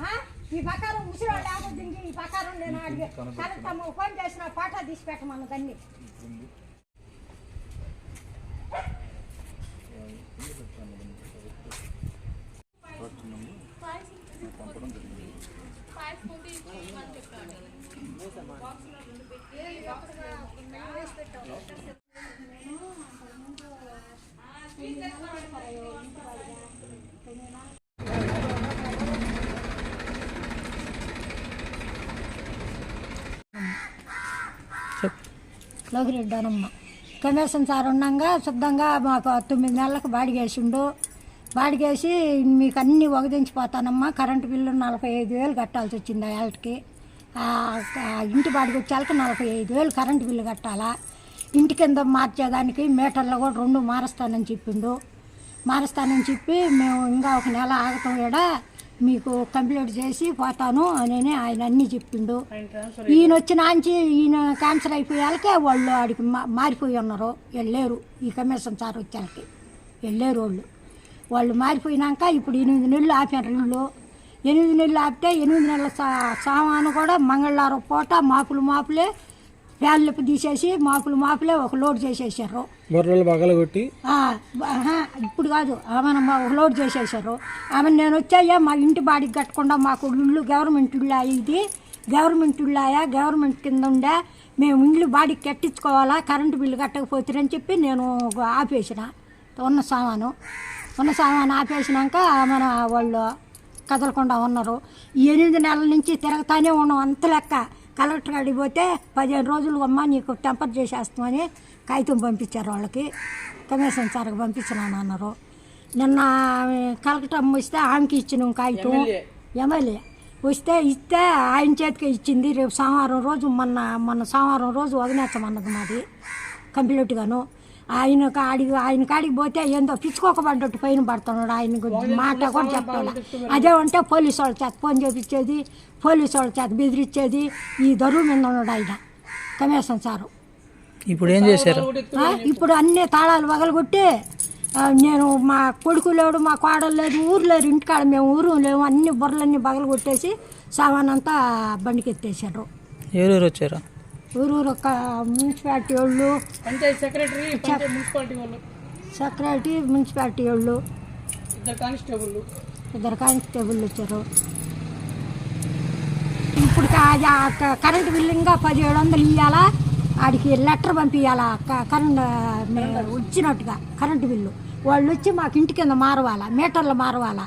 ఆ? ఈ ప్రకారం ముసిరాడు లేకపోతే ఇంక ఈ ప్రకారం నేను అడిగి కరెక్ట్ ఫోన్ చేసిన పాట తీసి పెట్టమన్న దాన్ని ఉంది లోకిరెడ్డి అనమ్మ కమిషన్ సార్ ఉండగా శుద్ధంగా మాకు తొమ్మిది నెలలకు బాడిగేసిండు. బాడిగేసి మీకు అన్నీ వగదించిపోతానమ్మా. కరెంటు బిల్లు నలభై ఐదు వేలు కట్టాల్సి వచ్చింది ఆ ఏళ్ళకి ఇంటి బాడికి వచ్చేళ్ళకి నలభై ఐదు వేలు కరెంటు బిల్లు కట్టాలా. ఇంటి కింద మార్చేదానికి మీటర్లో కూడా రెండు మారుస్తానని చెప్పిండు. మారుస్తానని చెప్పి మేము ఇంకా ఒక నెల ఆగటం కూడా మీకు కంప్లీట్ చేసి పోతాను అని ఆయన అన్నీ చెప్పిండు. ఈయన వచ్చిన ఆంచి ఈయన క్యాన్సర్ అయిపోయాకే వాళ్ళు ఆడికి మా- మారిపోయి ఉన్నారు. వెళ్ళలేరు. ఈ కమిషన్ సార్ వచ్చాకి వెళ్ళలేరు వాళ్ళు. వాళ్ళు మారిపోయినాక ఇప్పుడు ఎనిమిది నెలలు ఆపారు ఇల్లు. ఎనిమిది నెలలు ఆపితే ఎనిమిది నెలల సా- సామాను కూడా మంగళవారం పూట మాపులు మాపులే ఫ్యాన్లు తీసేసి మాపులు మాపులే ఒక లోడ్ చేసేసారు. బొర్రలు పగలగొట్టి? ఇప్పుడు కాదు ఆమెను మా లోడ్ చేసేసారు. ఆమె నేను వచ్చాయా మా ఇంటి బాడికి కట్టకుండా మాకు ఇల్లు గవర్నమెంట్ ఇల్లు ఇది గవర్నమెంట్ ఇల్లాయా గవర్నమెంట్ కింద ఉండే మేము ఇల్లు బాడికి కట్టించుకోవాలా కరెంటు బిల్లు కట్టకపోతారని చెప్పి నేను ఆపేసిన ఉన్న సామాను. ఉన్న సామాను ఆపేసినాక మన వాళ్ళు కదలకుండా ఉన్నారు. ఎనిమిది నెలల నుంచి తిరగతానే ఉన్నాం అంత లెక్క. కలెక్టర్ కాడికి పోతే పదిహేను రోజులు అమ్మ నీకు టెంపర్ చేసేస్తామని కాగితం పంపించారు వాళ్ళకి. కమిషన్ సార్కి పంపించినాను అన్నారు. నిన్న కలెక్టర్ అమ్మ వస్తే ఆమెకి ఇచ్చిన కాగితం. ఎమ్మెల్యే. వస్తే ఇస్తే ఆయన చేతికి ఇచ్చింది. రేపు సోమవారం రోజు మొన్న మొన్న సోమవారం రోజు వదిలేస్తామన్నది మాది. కంప్లీట్గాను. ఆయన కాడికి ఆయన కాడికి పోతే ఏందో పిచ్చుకోకబడ్డట్టు పైన పడుతున్నాడు. ఆయన గురించి మాట కూడా చెప్పాలి. అదే ఉంటే పోలీసు వాళ్ళ చేత ఫోన్ చేపించేది పోలీసు వాళ్ళ చేత బెదిరించేది ఈ దరువు మీద ఉన్నాడు ఆయన కమిషన్ సారు. ఇప్పుడు ఏం చేశారు? ఇప్పుడు అన్ని తాళాలు పగలగొట్టి నేను మా కొడుకు లేడు మా కోడలు లేదు ఊరు లేరు ఇంటికాడ మేము ఊరు లేము అన్ని బుర్రలన్నీ పగలగొట్టేసి సామాన్ అంతా బండికి ఎత్తేసారు ఎవరెవరు వచ్చారు? ఊరూరు ఒక మున్సిపాలిటీ వాళ్ళు పంచాయత్ సెక్రటరీ మున్సిపాలిటీ వాళ్ళు. సెక్రటరీ మున్సిపాలిటీ వాళ్ళు. ఇద్దరు కానిస్టేబుల్ ఇద్దరు కానిస్టేబుల్ వచ్చారు. ఇప్పుడు కరెంటు బిల్లు ఇంకా పదిహేడు వందలు ఇవ్వాలా ఆడికి లెటర్ పంపించాలా కరెంట్ వచ్చినట్టుగా కరెంటు బిల్లు. వాళ్ళు వచ్చి మాకు ఇంటి కింద మారవాలా? మీటర్లు మారవాలా?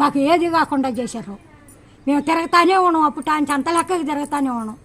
మాకు ఏది కాకుండా చేశారు? మేము తిరగతానే ఉన్నాం అప్పుడు అంత లెక్కకి తిరగతానే ఉన్నాం.